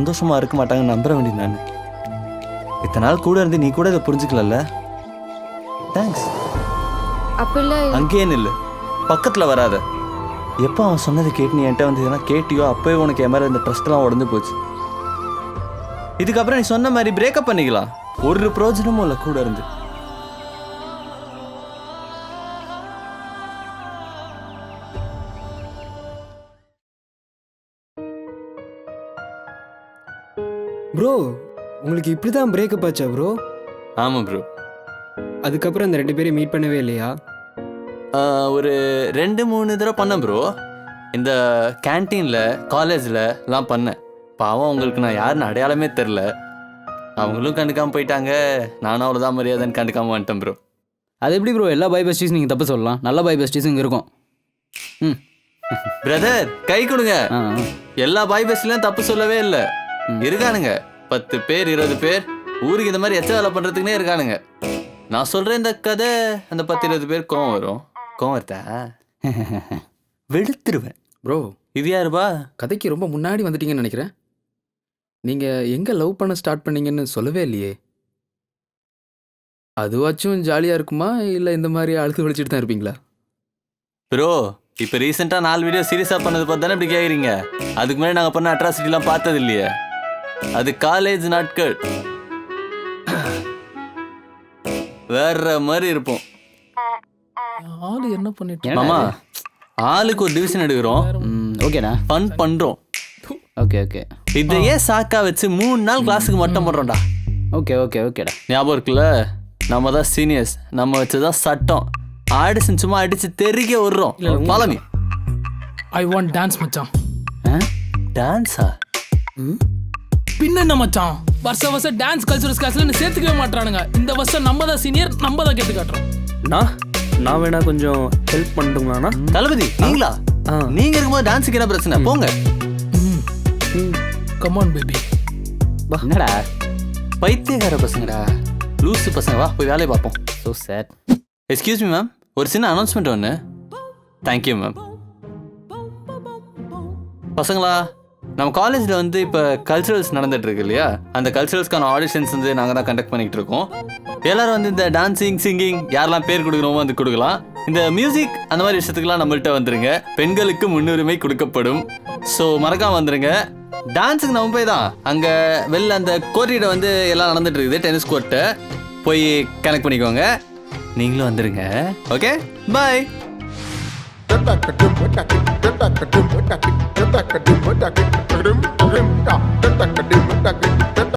சந்தோஷமா இருக்க மாட்டாங்கன்னு நம்புற வேண்டியது நான். இத்தனை நாள் கூட இருந்து நீ கூட இதை புரிஞ்சுக்கலல்ல? தேங்க்ஸ் அப்படிலாம். அங்கேயே நில்லு. பக்கத்தில் வராத. எப்போ அவன் சொன்னதை கேட்டு நீ என்கிட்ட வந்து எதனா கேட்டியோ அப்போயே உனக்கு என் மேலே இந்த ட்ரஸ்ட்லாம் உடஞ்சு போச்சு. இதுக்கப்புறம் நீ சொன்ன மாதிரி பிரேக்கப் பண்ணிக்கலாம். ஒரு பிரயோஜனமும் இல்லை கூட இருந்து. ப்ரோ உங்களுக்கு இப்படி தான் பிரேக்கப் ஆச்சா ப்ரோ ஆமாம் ப்ரோ அதுக்கப்புறம் இந்த ரெண்டு பேரும் மீட் பண்ணவே இல்லையா? ஒரு ரெண்டு மூணு தடவை பண்ணேன் ப்ரோ இந்த கேன்டீனில் காலேஜில் எல்லாம் பண்ணேன். பாவம் அவங்களுக்கு நான் யாருன்னு அடையாளமே தெரில அவங்களும் கண்டுக்காம போயிட்டாங்க. நானும் அவ்வளோதான் மரியாதைன்னு கண்டுக்காம வந்துட்டேன் ப்ரோ அது எப்படி ப்ரோ எல்லா பாய் பெஸ்டிஸ் நீங்கள் தப்பு சொல்லலாம். நல்ல பாய் பெஸ்டிஸும் இங்கே இருக்கும். ம். பிரதர் கை கொடுங்க. ஆ ஆ. எல்லா பாய் பஸ்லயும் தப்பு சொல்லவே இல்லை. இருக்கானுங்க. பத்து பேர் இருபது பேர் ஊருக்கு இந்த மாதிரி எச்ச வேலை பண்றதுக்குனே இருக்கானுங்க. நான் சொல்றேன் இந்த கதை அந்த பத்து இருபது பேர் கோவம் வரும். கோவம் வருதா? வெளுத்துருவேன். ப்ரோ இது யாருப்பா? கதைக்கு ரொம்ப முன்னாடி வந்துட்டீங்கன்னு நினைக்கிறேன். நீங்கள் எங்கே லவ் பண்ண ஸ்டார்ட் பண்ணீங்கன்னு சொல்லவே இல்லையே. அதுவாச்சும் ஜாலியாக இருக்குமா? இல்லை இந்த மாதிரி அழுத்து வலிச்சிட்டு தான் இருப்பீங்களா? ப்ரோ இப்போ ரீசெண்டாக நாலு வீடியோ சீரியஸாக பண்ணது பார்த்து தானே இப்படி கேட்குறீங்க அதுக்கு முன்னாடி நாங்கள் பண்ண அட்ராசிட்டிலாம் பார்த்தது இல்லையே. அது காலேஜ் நாட்கள். வேற மாதிரி இருப்போம். ஆளு என்ன பண்ணிட்டு மாமா? ஆளுக்கு ஒரு டிவிஷன் எடுக்கிறோம். ம் ஓகேண்ணா ஃபன் பண்றோம். ஓகே ஓகே இதையே சாக்கா வச்சு மூணு நாள் கிளாஸுக்கு மட்டும் பண்றோம்டா ஓகே ஓகே ஓகேடா ஞாபகம் இருக்குல்ல? நம்ம தான் சீனியர்ஸ் நம்ம வச்சதான் சட்டம். ஆடிஷன் சும்மா அடிச்சு தெறிக்க விடுறோம். பாலமி ஐ வாண்ட் டான்ஸ் மச்சான். ஆ? டான்ஸா பின்ன என்ன மச்சான்? வருஷம் வருஷம் டான்ஸ் கல்ச்சுரல்ஸ் கிளாஸ்ல சேர்த்துக்கவே மாட்டானுங்க இந்த வருஷம் நம்ம தான் சீனியர் நம்ம தான் கேட்டு காட்டுறோம். நான் நான் வேணா கொஞ்சம் ஹெல்ப் பண்ணட்டுங்களாண்ணா தளபதி நீங்களா? ஆ. நீங்க இருக்கும்போது டான்ஸுக்கு என்ன பிரச்சனை? போங்க. கமான் பேபி என்னடா? பைத்தியக்கார பசங்கடா. லூசு பசங்க. வா போய் வேலையை பார்ப்போம். So sad excuse me ma'am ஒரு சின்ன அனௌன்ஸ்மெண்ட் ஒன்று தேங்க்யூ மேம் பசங்களா நம்ம காலேஜில் வந்து இப்போ கல்ச்சுரல்ஸ் நடந்துட்டு இருக்கு இல்லையா அந்த கல்ச்சுரல்ஸ்க்கான ஆடிஷன்ஸ் வந்து நாங்கள் தான் கண்டக்ட் பண்ணிகிட்டு இருக்கோம் எல்லாரும் வந்து இந்த டான்ஸிங் சிங்கிங் யாரெல்லாம் பேர் கொடுக்குறோமோ வந்து கொடுக்கலாம். இந்த மியூசிக் அந்த மாதிரி விஷயத்துக்குலாம் நம்மள்ட்ட வந்துருங்க. பெண்களுக்கு முன்னுரிமை கொடுக்கப்படும். ஸோ மறக்காம வந்துருங்க. டான்ஸுக்கு நம்ம போய் தான். அங்கே வெளில அந்த கோர்ட்டிட வந்து எல்லாம் நடந்துட்டு இருக்குது டென்னிஸ் கோர்ட்டை போய் கனெக்ட் பண்ணிக்கோங்க. நீங்களும் வந்துருங்க. Okay bye